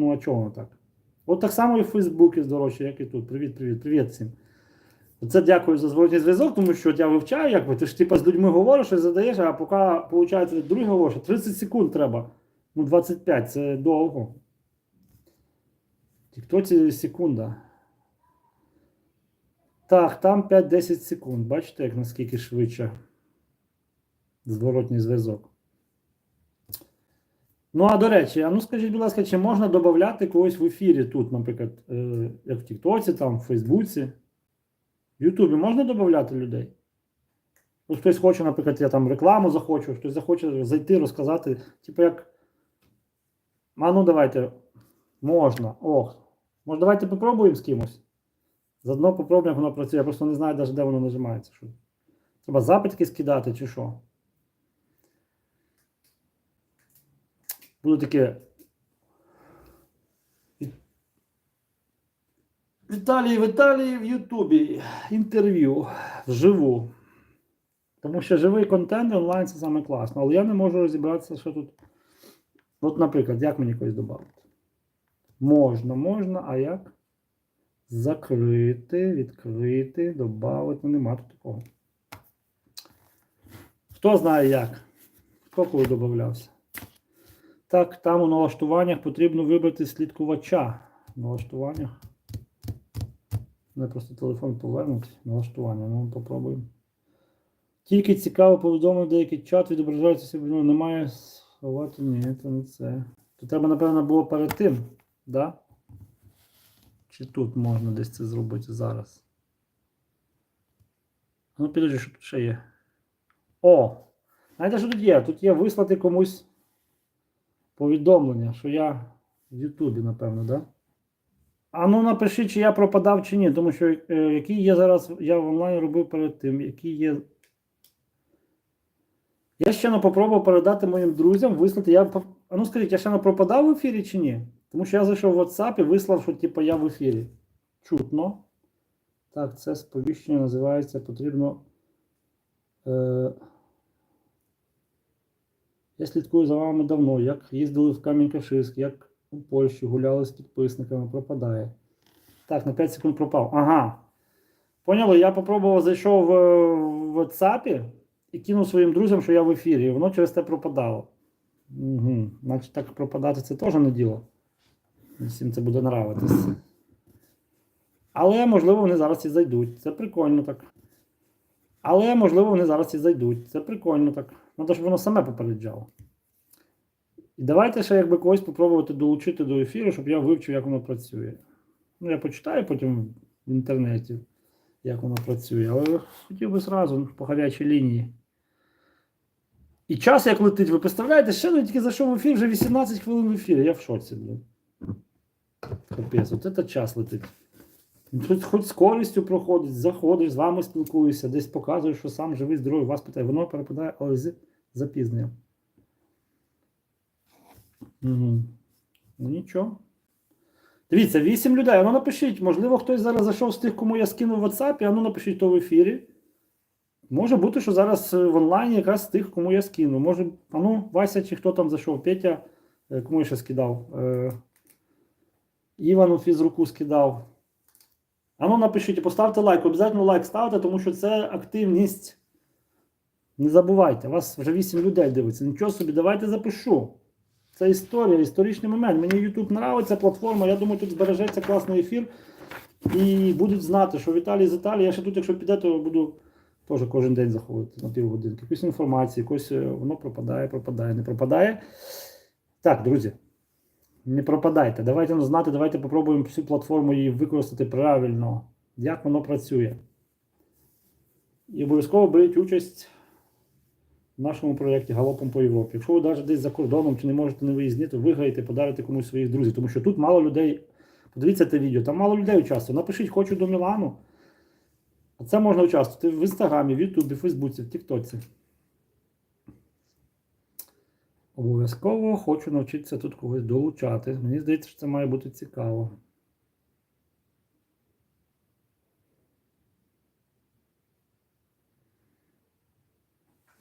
ну а чого так? От так само і в Фейсбуці здорожче, як і тут. Привіт, привіт, всім. Це дякую за зворотній зв'язок, тому що я вивчаю, як би, ти ж типа з людьми говориш, щось задаєш, а поки виходить, другий говориш, 30 секунд треба. Ну, 25 це довго. В Тіктоці секунда. Так, там 5-10 секунд. Бачите, як наскільки швидше зворотній зв'язок. Ну, а до речі, а ну скажіть, будь ласка, чи можна додати когось в ефірі тут, наприклад, е, як в Тіктоці, там, в Фейсбуці? В Ютубі можна додати людей? Ну, хтось хоче, наприклад, я там рекламу захочу, хтось захоче зайти, розказати, типу як. А ну давайте. Можна. Ох. Може, давайте попробуємо з кимось. Заодно попробуємо, як воно працює. Я просто не знаю навіть, де воно нажимається. Що. Треба запитки скидати чи що. Буде таке. Віталій Віталій в Ютубі. Інтерв'ю вживу. Тому що живий контент онлайн це саме класно. Але я не можу розібратися, що тут. От, наприклад, як мені когось додати? Можна, можна, а як? Закрити, відкрити, додати. Ну, нема тут такого. Хто знає як? Хто коли додавався? Так, там у налаштуваннях потрібно вибрати слідкувача. Налаштуваннях. Не просто телефон повернути. Налаштування. Ну, попробуємо. Тільки цікаво повідомлення, деякий чат відображається собі. Ну, немає сховати. Ні, це не це. То треба, напевно, було перед тим, да? Чи тут можна десь це зробити зараз? Ну, підожди, що тут ще є. О! Знаєте, що тут є? Тут є вислати комусь повідомлення, що я в Ютубі, напевно, да? А ну напишіть, чи я пропадав, чи ні, тому що е, який є зараз, я в онлайн робив перед тим, який є. Я ще не попробував передати моїм друзям, вислати. Я... А ну скажіть, я ще не пропадав в ефірі чи ні? Тому що я зайшов в WhatsApp і вислав, що типу, я в ефірі. Чутно. Так, це сповіщення називається потрібно. Е... Я слідкую за вами давно. Як їздили в Кам'янка-Ширськ, як у Польщі гуляли з підписниками, пропадає. Так, на 5 секунд пропав. Ага. Поняли, я попробував, зайшов в WhatsApp і кинув своїм друзям, що я в ефірі, і воно через те пропадало. Угу. Значить, так пропадати це теж не діло. Всім це буде нравитися. Але, можливо, вони зараз і зайдуть. Це прикольно так. Але, можливо, вони зараз і зайдуть. Це прикольно так. Треба, щоб воно саме попереджало. І давайте ще якби когось спробувати долучити до ефіру, щоб я вивчив, як воно працює. Ну, я почитаю потім в інтернеті, як воно працює, але хотів би зразу по гарячій лінії. І час як летить, ви представляєте, ще не тільки зайшов в ефір, вже 18 хвилин в ефірі. Я в шоці, блін. Капець, от це час летить. Тут хоч з користю проходить, заходиш, з вами спілкуюся, десь показуєш, що сам живий, здоровий, вас питає, воно перепадає, але з запізненням. Угу. Ну нічого. Дивіться, 8 людей. А ну напишіть, можливо, хтось зараз зайшов з тих, кому я скинув в WhatsApp, а ну напишіть то в ефірі. Може бути, що зараз е, в онлайні якраз з тих, кому я скину. Може, а ну, Вася чи хто там зайшов, Петя, е, кому я ще скидав. Е, Івану фізруку скидав. А ну напишіть, поставте лайк, обов'язково лайк ставте, тому що це активність. Не забувайте, вас вже 8 людей дивиться. Нічого собі, давайте запишу. Це історія, історичний момент. Мені YouTube подобається платформа. Я думаю, тут збережеться класний ефір. І будуть знати, що Віталій з Італії, я ще тут, якщо піде, то буду теж кожен день заходити на півгодинки. Якусь інформацію, якось е, воно пропадає, пропадає, не пропадає. Так, друзі. Не пропадайте. Давайте ну, знати, давайте попробуємо всю платформу її використати правильно, як воно працює. І обов'язково беріть участь в нашому проєкті Галопом по Європі. Якщо ви навіть десь за кордоном чи не можете не виїзні, то виграєте, подарите комусь своїх друзів. Тому що тут мало людей. Подивіться це відео, там мало людей участвує. Напишіть, хочу до Мілану. А це можна участвувати в Інстаграмі, в Ютубі, Фейсбуці, в Тіктоці. Обов'язково хочу навчитися тут когось долучати. Мені здається, що це має бути цікаво.